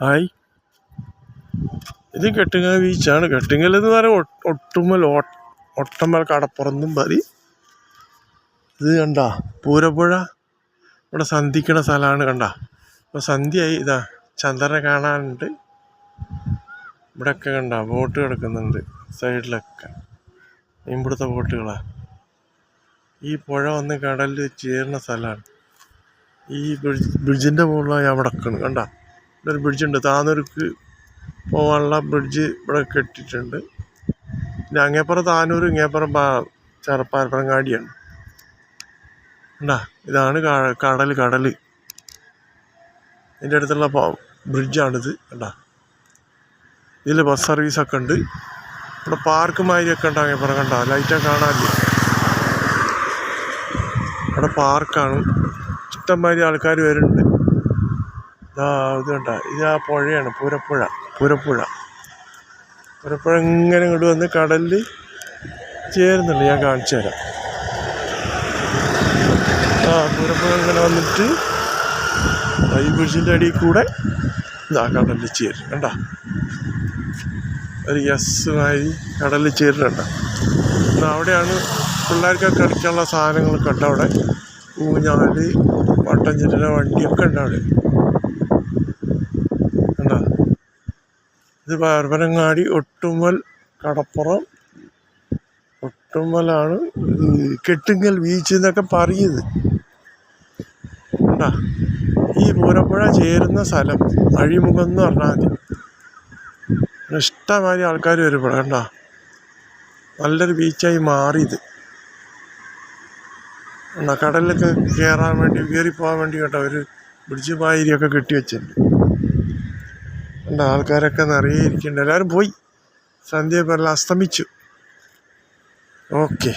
Hi. ഇത് കെട്ടിങ്ങൽ ബീച്ചാണ് കെട്ടിങ്ങൽ എന്ന് പറയുമ്പോൾ ഒട്ടുമൽ ഒട്ടമ്മൽ കടപ്പുറന്നും പറയും. ഇത് കണ്ട പൂരപ്പുഴ? ഇവിടെ സന്ധിക്കണ സ്ഥലമാണ് കണ്ട. അപ്പോൾ സന്ധ്യയായി. ഇതാ ചന്ദ്രനെ കാണാനുണ്ട്. ഇവിടെയൊക്കെ കണ്ട ബോട്ട് കിടക്കുന്നുണ്ട് സൈഡിലൊക്കെ. ഇവിടുത്തെ ബോട്ടുകളാ ഈ പുഴ വന്ന് കടലിൽ ചേരുന്ന സ്ഥലമാണ്. ഈ ബ്രിഡ്ജ് ബ്രിഡ്ജിന്റെ മുകളിലായി അവിടെ കണ്ട? ഒരു ബ്രിഡ്ജുണ്ട് താനൂർക്ക് പോകാനുള്ള ബ്രിഡ്ജ് ഇവിടെ കെട്ടിയിട്ടുണ്ട്. പിന്നെ അങ്ങേപ്പുറം താനൂർ ഇങ്ങേപ്പുറം ചെറുപ്പാരപ്പറങ്ങാടിയാണ് ഉണ്ടാ ഇതാണ് കടൽ കടൽ ഇതിന്റെ അടുത്തുള്ള ബ്രിഡ്ജാണിത് കണ്ടാ? ഇതിൽ ബസ് സർവീസൊക്കെ ഉണ്ട്. ഇവിടെ പാർക്ക് മാതിരിയൊക്കെ ഉണ്ട് അങ്ങേപ്പുറം കണ്ട? ലൈറ്റൊക്കെ കാണാനില്ല? അവിടെ പാർക്കാണ് ഇഷ്ടംമാതിരി ആൾക്കാർ വരുന്നുണ്ട്. ഇതാ കണ്ട ഇത് ആ പുഴയാണ് പൂരപ്പുഴ പൂരപ്പുഴ. പൂരപ്പുഴ ഇങ്ങനെ ഇങ്ങോട്ട് വന്ന് കടലിൽ ചേരുന്നുണ്ട് ഞാൻ കാണിച്ചു തരാം. ആ പൂരപ്പുഴ ഇങ്ങനെ വന്നിട്ട് ഈ ബ്രിഡ്ജിന്റെ അടിയിൽ കൂടെ ഇതാ കടലിൽ ചേരും കണ്ട? ഒരു യെസ്സുമായി കടലിൽ ചേരുന്നുണ്ട് അവിടെയാണ് പിള്ളേർക്കൊക്കെ കളിക്കാനുള്ള സാധനങ്ങളൊക്കെ ഉണ്ട് അവിടെ. ഊഞ്ഞാൽ വട്ടം ചെല്ലുന്ന വണ്ടിയൊക്കെ ഉണ്ട് അവിടെ. ഇത് പരപ്പനങ്ങാടി ഒട്ടുമ്മൽ കടപ്പുറം. ഒട്ടുമ്മലാണ് കെട്ടുങ്ങൽ ബീച്ച് എന്നൊക്കെ പറയുന്നത് കണ്ടാ? ഈ പൂരപ്പുഴ ചേരുന്ന സ്ഥലം അഴിമുഖം എന്ന് പറഞ്ഞാൽ മതി. ഇഷ്ടമാതിരി ആൾക്കാർ വരും ഇവിടെ കണ്ടാ? നല്ലൊരു ബീച്ചായി മാറിയത്. കടലിലൊക്കെ കയറാൻ വേണ്ടി കയറി പോകാൻ വേണ്ടി കേട്ടോ ഒരു ബ്രിഡ്ജ് പായിരിയൊക്കെ കെട്ടി വെച്ചിട്ടുണ്ട്. കണ്ട ആൾക്കാരൊക്കെ നിറയെ ഇരിക്കുന്നുണ്ട് എല്ലാവരും പോയി. സന്ധ്യ എല്ലാം അസ്തമിച്ചു. ഓക്കെ.